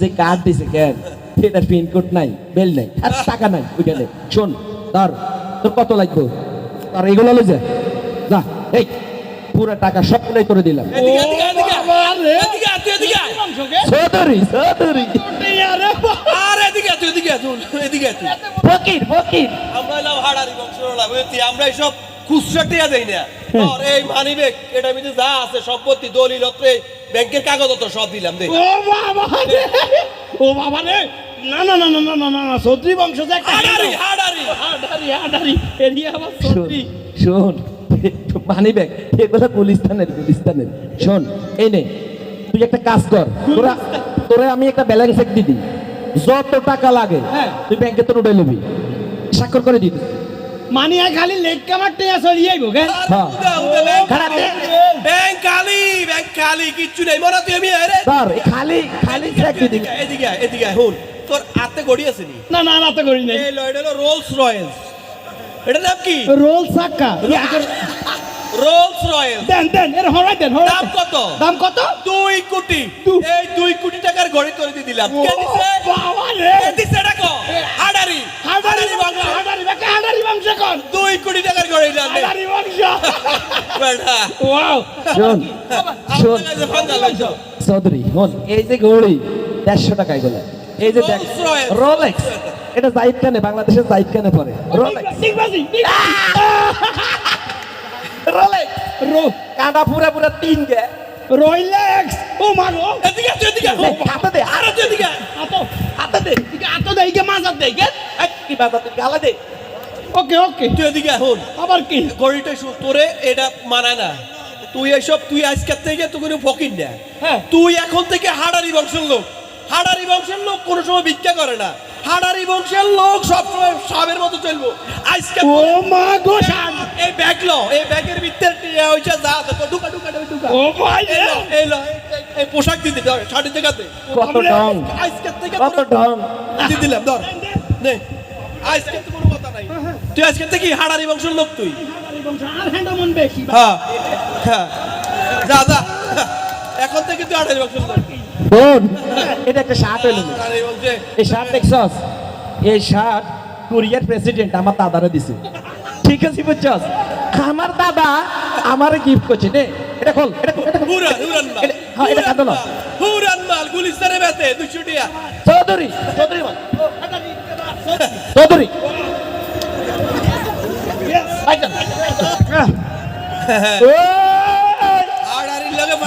যে কার্ড দিছে কেন সেটা পিন কোড নাই বেল নাই আর টাকা নাই ওইখানে শোন ধর তোর কত লাগবে? আর এগুলো লই যা। যা এই পুরা টাকা সবগুলোই করে দিলাম। চৌধুরী চৌধুরী ফকির ফকির। আমরা ভাড়ারি বংশ আমরা এইসব খুচরা টিয়া না। আর এই মানি ব্যাগ এটা ভিতরে যা আছে সম্পত্তি দলিল অত্র ব্যাংকের কাগজ সব দিলাম দে। ও বাবা রে! ও বাবা রে! না না না না না না না না সৌত্রী বংশ যে একটা হাড়ারি হাড়ারি। হাডারি হাডারি এরিয়া আমার শোন শোন মানি ব্যাগ এগুলো গুলিস্তানের গুলিস্তানের। শোন এই নে তুই একটা কাজ কর। তোরা তোরা আমি একটা ব্যালেন্স চেক দিদি যত টাকা লাগে হ্যাঁ। তুই ব্যাংকে তোর উঠে নিবি। স্বাক্ষর করে দিবি। মানি আর খালি লেগ কামার টেয়া সরিয়ে আইবো কে? হ্যাঁ। উদা, উদা, ব্যাংক খারাপ দে। ব্যাংক খালি ব্যাংক খালি কিচ্ছু নেই। মনে হয় তুই আমি আরে এই খালি খালি চেক দিবি এদিকে। এদিকে হুন। তোর হাতে গড়ি আছে নি? না না না তো করি নাই। এই লো, এটা হলো রোলস রয়েলস এটা নাম কি? রোল সাক্কা রোলস রয়েল দেন দেন এর হরাই দেন হরাই দাম কত? দাম কত? দুই কোটি। দু- এই দুই কোটি টাকার ঘড়ি করে দিয়ে দিলাম। কে দিছে? বাবা রে। কে দিছে এটা হাডারি হাডারি বংশ বংশ। হাডারি বাকা হাডারি বংশ কোন? দুই কোটি টাকার ঘড়ি দিলাম হাডারি বংশ। বেটা, ওয়াও। শোন শোন। আমার কাছে ফান্দা লাগছে। চৌধুরী শোন এই যে টাকায় গেলে এই যে দেখ রোলেক্স এটা বাংলাদেশের খানে পড়ে রোলেক্স রো কানা পুরা পুরা তিন গে। রোলেক্স ও মা গো এদিকে তুই এদিকে। হাতে দে। আরে তুই এদিকে। হাতে দে ঠিক আতো দেই কে মাজার দেই কে বাবা তুই গালা দে। ওকে ওকে। তুই এদিকে হুন। আবার কি? ঘড়িটা শু- তোরে এটা মানায় না। তুই এইসব তুই আজকের থেকে তুই কোনো ফকির না। হ্যাঁ। তুই এখন থেকে হাডারি বংশের লোক। হাডারি বংশের লোক কোনো সময় ভিক্ষা করে না। হাডারি বংশের লোক সবসময় সাবের মতো চলবো। আজকে ও মা গো শান। এই ব্যাগ লো এই ব্যাগের ভিতরে হইছে যা তো ঢুকা ঢুকা ঢুকা, ও ভাই এই লো, এই পোশাক দিতে ধর শাড়ি দেখাতে কত ঢং। আজকে থেকে কত ঢং। দিয়ে দিলাম ধর। নে আজকে তো কোনো কথা নাই। তুই আজকে থেকে হাডারি বংশের লোক তুই। আর হ্যান্ডা মন বেশি। হ্যাঁ হ্যাঁ। যা যা। এখন থেকে তুই হাডারি বংশের বোন এটা একটা শার্ট বংশে এই শার্ট দেখছস? এই শার্ট কোরিয়ার প্রেসিডেন্ট আমার দাদারে দিছে। ঠিক আছে বুঝছস? আমার দাদা আমারে গিফট করছে নে। এটা খোল এটা। হুরান হুরান মাল। হ্যাঁ এটা কাঁদো না। হুরান মাল গুলিস্তানে বেতে দুশো টিয়া। চৌধুরী চৌধুরী বল। চৌধুরী। আইটা।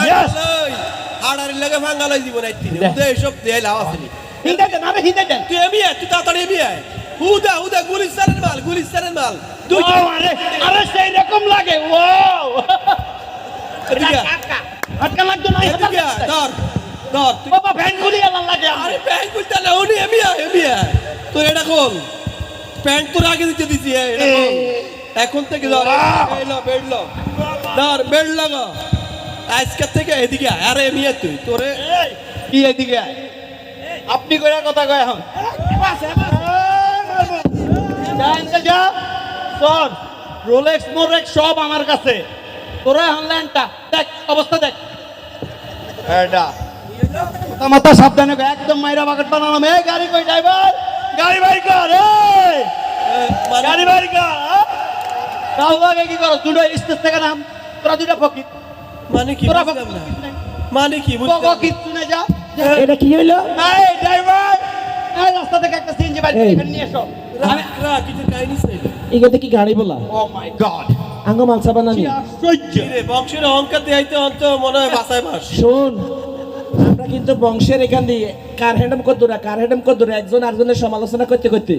ওই! হাডারির লগে ভাঙালই জীবন আইতি দেখ। উদে এসব দেয় লাভ আছে নি। হিন্দা দেন আরে হিন্দা দেন তুই এমি আয় তুই তাড়াতাড়ি এমি আয়। হুদা হুদা গুলিস্তানের মাল গুলিস্তানের মাল। দুই আরে আরে সেই রকম লাগে ও। আটকা লাগতো না ধর ধর বাবা ভ্যান গুলি আলা লাগে আরে প্যান্ট খুলতে না উনি এমি আয় এমি আয়। তোর এটা খোল প্যান্ট তোর আগে দিতে দিছি। এখন থেকে ধর এই লো বেড ধর বেড লাগা আজকে থেকে এদিকে আরে এমি আয় তুই তোরে কি এদিকে? আপনি কইরা কথা কয় এখন। সর রোলেক্স মোরেক্স সব আমার কাছে। তোরা এখন ল্যান্ডটা দেখ অবস্থা দেখ। এটা। মাথা সাবধানে একদম মাইরা বাকেট বানালাম। এই গাড়ি কই ড্রাইভার গাড়ি বাই কর এই। মানে গাড়ি বাই কর তাও আগে কি করো দুটো স্টেজ থেকে নাম। তোরা দুটা ফকির। মানে কি তোরা বুঝলাম না। মানে কি বুঝলাম। কিচ্ছু না যা। এটা কি হইল? এই ড্রাইভার এই রাস্তা থেকে একটা সিএনজি বাইক এখানে নিয়ে এসো। রাখ, কিছু কাহিনী ছিল। এখানে কি গাড়ি বলা? ও মাই গড আঙ্গ মালসা বানানি আশ্চর্য। রে, বংশের অহংকার দেখাইতে অন্ত মনে হয় বাসায় বাস। শোন আমরা কিন্তু বংশের এখান দিয়ে কার হ্যান্ডম কদ্দুরা কার হ্যান্ডম কদ্দুরা একজন আরেকজনের সমালোচনা করতে করতে।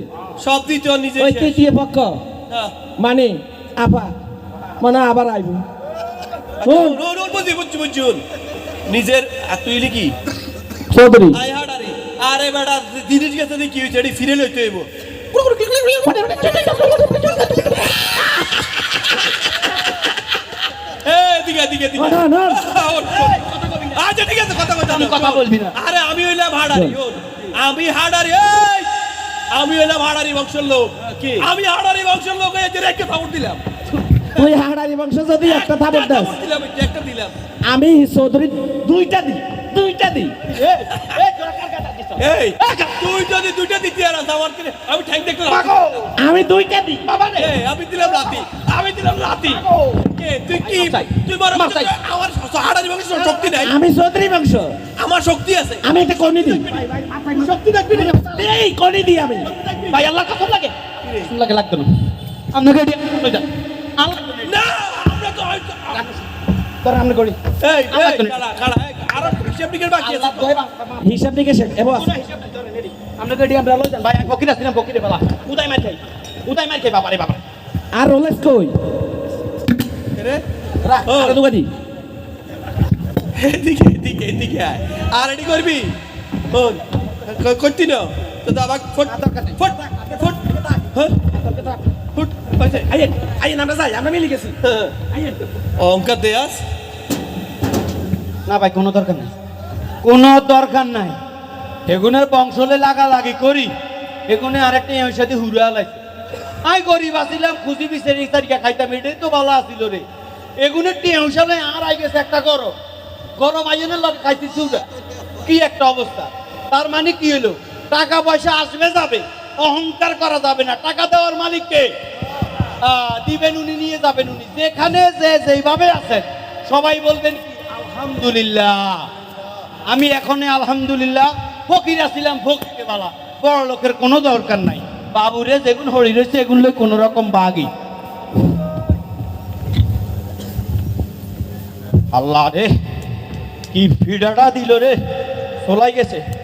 সব দিতে নিজে ওই তৃতীয় পক্ষ। মানে আপা মানে আবার আইব। নিজের কি চৌধুরী। আরে। বেটা দিদির কাছে কি হয়েছে? ফিরে লইতে আচ্ছা, আমি হাড়ারি আমি হাড়ারি আমি হাড়ারি বংশের লোক। আমি হাড়ারি বংশের লোক রেখে সাপোর্ট দিলাম। তুই হাড়ারি বংশ যদি একটা থাপড় দাস আমি চৌধুরী দুইটা দিই দুইটা দিই তুই যদি দুইটা দিতে আর আমার আমি ঠ্যাং দেখতে আমি দুইটা দিই বাবা রে! আমি দিলাম লাতি আমি দিলাম লাতি তুই কি। তুই বড় আমার হাড়ারি শক্তি নাই আমি চৌধুরী বংশ আমার শক্তি আছে। আমি একটা কনি দিই শক্তি দেখবি এই কনি দিই আমি। ভাই আল্লাহ লাগে। লাগে লাগতো না। আপনাকে না আমরা তো তোর আমরা করি এই আরও হিসাব বাকি আছে। আমরা লই যান। ভাই মার খাই মার খাই বাবা রে বাবা আর রোলেক্স কই? রে? রাখ ও। আরে দুবাদি এদিকে এদিকে এদিকে আয়। আর এডি করবি? শোন কন্টিনিউ তো দাবা ফুট ফুট ফুট। হ্যাঁ? গেছি। আইয়েন। অঙ্কা দেয়াস না ভাই কোনো দরকার নাই। কোনো দরকার নাই। এগুনের বংশলে লাগালাগি করি এগুনে আরেকটা এর সাথে হুরা লাগছে। আই গরিব আসিলাম খুশি বিচারি তারিখা খাইতাম এটাই তো ভালো আসিল রে। এগুনের টেনশনে আর আই গেছে একটা গরম। গরম আইনের লোক খাইতে চুরা কি একটা অবস্থা? তার মানে কি হলো? টাকা পয়সা আসবে যাবে। অহংকার করা যাবে না। টাকা দেওয়ার মালিককে দিবেন উনি, নিয়ে যাবেন উনি। যেখানে যে যেইভাবে আছেন, সবাই বলবেন কি, আলহামদুলিল্লাহ। আমি এখন আলহামদুলিল্লাহ, ফকির আছিলাম ফকিরে বালা। বড় লোকের কোনো দরকার নাই। বাবুরে যেগুন হরি রয়েছে এগুলো কোনো রকম বাগি। আল্লাহ রে, কি ফিডাটা দিল রে। চলাই গেছে।